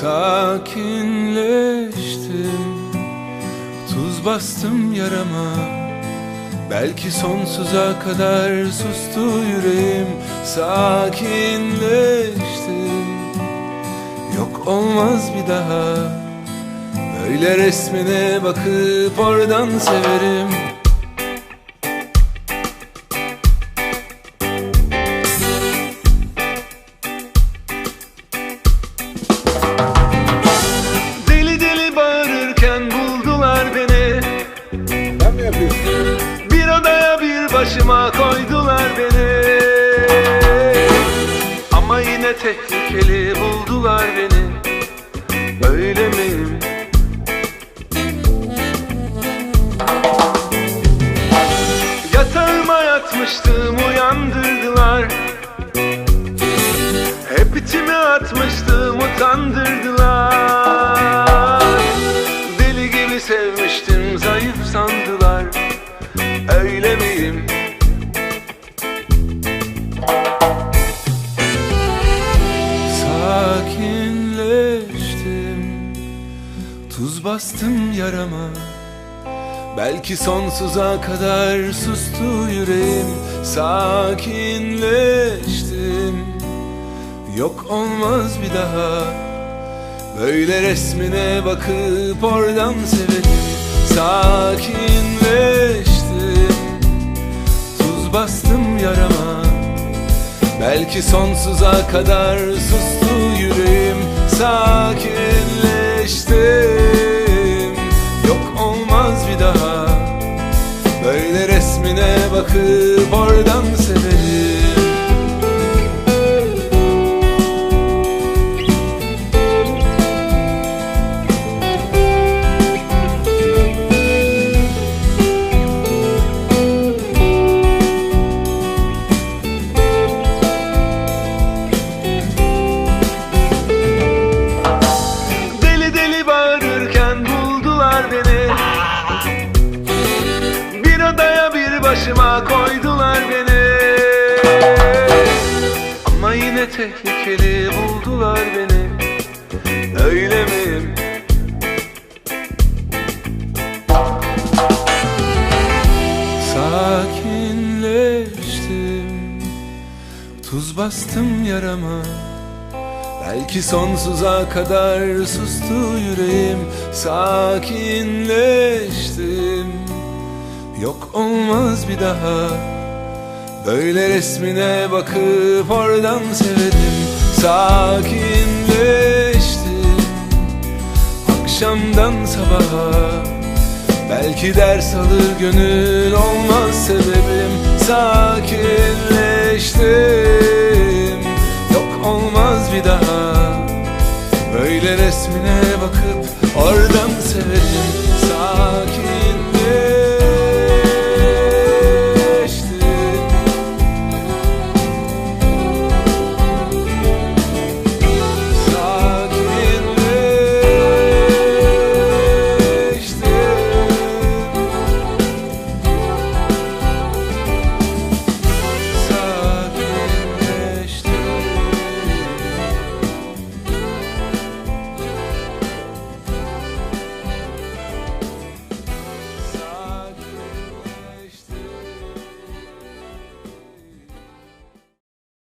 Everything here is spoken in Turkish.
Sakinleştim Tuz bastım yarama Belki sonsuza kadar sustu yüreğim. Sakinleştim Yok olmaz bir daha Böyle resmine bakıp oradan severim başıma koydular beni. Ama yine tehlikeli buldular beni. Öyle miyim? Yatağıma yatmıştım uyandırdılar. Hep içime atmıştım Öyle? Sakinleştim. Tuz bastım yarama. Belki sonsuza kadar sustu yüreğim. Sakinleştim. Yok olmaz bir daha. Böyle resmine bakıp oradan severim Sakinleştim Tuz bastım yarama. Belki sonsuza kadar sustu yüreğim Sakinleştim. Yok olmaz bir daha. Böyle resmine bakıp oradan severim tehlikeli buldular beni. Öyle miyim? Sakinleştim. Tuz bastım yarama. Belki sonsuza kadar sustu yüreğim. Sakinleştim. Yok olmaz bir daha Böyle resmine bakıp oradan severim. Sakinleştim Akşamdan sabaha. Belki ders alır gönül olmaz sebebim. Sakinleştim. Yok olmaz bir daha. Böyle resmine bakıp severim